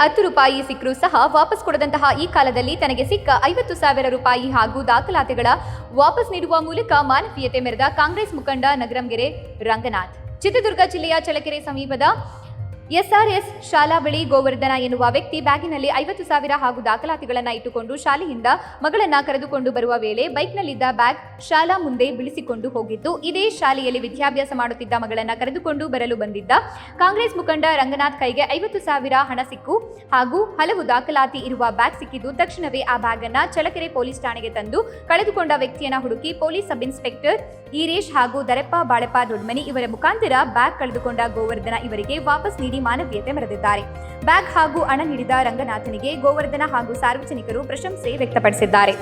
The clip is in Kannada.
ಹತ್ತು ರೂಪಾಯಿ ಸಿಕ್ಕರೂ ಸಹ ವಾಪಸ್ ಕೊಡದಂತಹ ಈ ಕಾಲದಲ್ಲಿ ತನಗೆ ಸಿಕ್ಕ ಐವತ್ತು ಸಾವಿರ ರೂಪಾಯಿ ಹಾಗೂ ದಾಖಲಾತಿಗಳ ವಾಪಸ್ ನೀಡುವ ಮೂಲಕ ಮಾನವೀಯತೆ ಮೆರೆದ ಕಾಂಗ್ರೆಸ್ ಮುಖಂಡ ನಗರಂಗೆರೆ ರಂಗನಾಥ್. ಚಿತ್ರದುರ್ಗ ಜಿಲ್ಲೆಯ ಚಳಕೆರೆ ಸಮೀಪದ ಎಸ್ಆರ್ಎಸ್ ಶಾಲಾ ಬಳಿ ಗೋವರ್ಧನ ಎನ್ನುವ ವ್ಯಕ್ತಿ ಬ್ಯಾಗಿನಲ್ಲಿ ಐವತ್ತು ಸಾವಿರ ಹಾಗೂ ದಾಖಲಾತಿಗಳನ್ನು ಇಟ್ಟುಕೊಂಡು ಶಾಲೆಯಿಂದ ಮಗಳನ್ನ ಕರೆದುಕೊಂಡು ಬರುವ ವೇಳೆ ಬೈಕ್ನಲ್ಲಿದ್ದ ಬ್ಯಾಗ್ ಶಾಲಾ ಮುಂದೆ ಬಿಳಿಸಿಕೊಂಡು ಹೋಗಿತ್ತು ಇದೇ ಶಾಲೆಯಲ್ಲಿ ವಿದ್ಯಾಭ್ಯಾಸ ಮಾಡುತ್ತಿದ್ದ ಮಗಳನ್ನ ಕರೆದುಕೊಂಡು ಬರಲು ಬಂದಿದ್ದ. ಕಾಂಗ್ರೆಸ್ ಮುಖಂಡ ರಂಗನಾಥ್ ಕೈಗೆ ಐವತ್ತು ಸಾವಿರ ಹಣ ಸಿಕ್ಕು ಹಾಗೂ ಹಲವು ದಾಖಲಾತಿ ಇರುವ ಬ್ಯಾಗ್ ಸಿಕ್ಕಿದ್ದು, ತಕ್ಷಣವೇ ಆ ಬ್ಯಾಗ್ ಅನ್ನ ಚಳ್ಳಕೆರೆ ಪೊಲೀಸ್ ಠಾಣೆಗೆ ತಂದು ಕಳೆದುಕೊಂಡ ವ್ಯಕ್ತಿಯನ್ನ ಹುಡುಕಿ ಪೊಲೀಸ್ ಸಬ್ ಇನ್ಸ್ಪೆಕ್ಟರ್ ಈರೇಶ್ ಹಾಗೂ ದರೆಪ್ಪ ಬಾಳೆಪ್ಪ ದೊಡ್ಮನಿ ಇವರ ಮುಖಾಂತರ ಬ್ಯಾಗ್ ಕಳೆದುಕೊಂಡ ಗೋವರ್ಧನ ಇವರಿಗೆ ವಾಪಸ್ ನೀಡಿ ಮಾನವೀಯತೆ ಮೆರೆದಿದ್ದಾರೆ. ಬ್ಯಾಗ್ ಹಾಗೂ ಹಣ ನೀಡಿದ ರಂಗನಾಥನಿಗೆ ಗೋವರ್ಧನ ಹಾಗೂ ಸಾರ್ವಜನಿಕರು ಪ್ರಶಂಸೆ ವ್ಯಕ್ತಪಡಿಸಿದ್ದಾರೆ.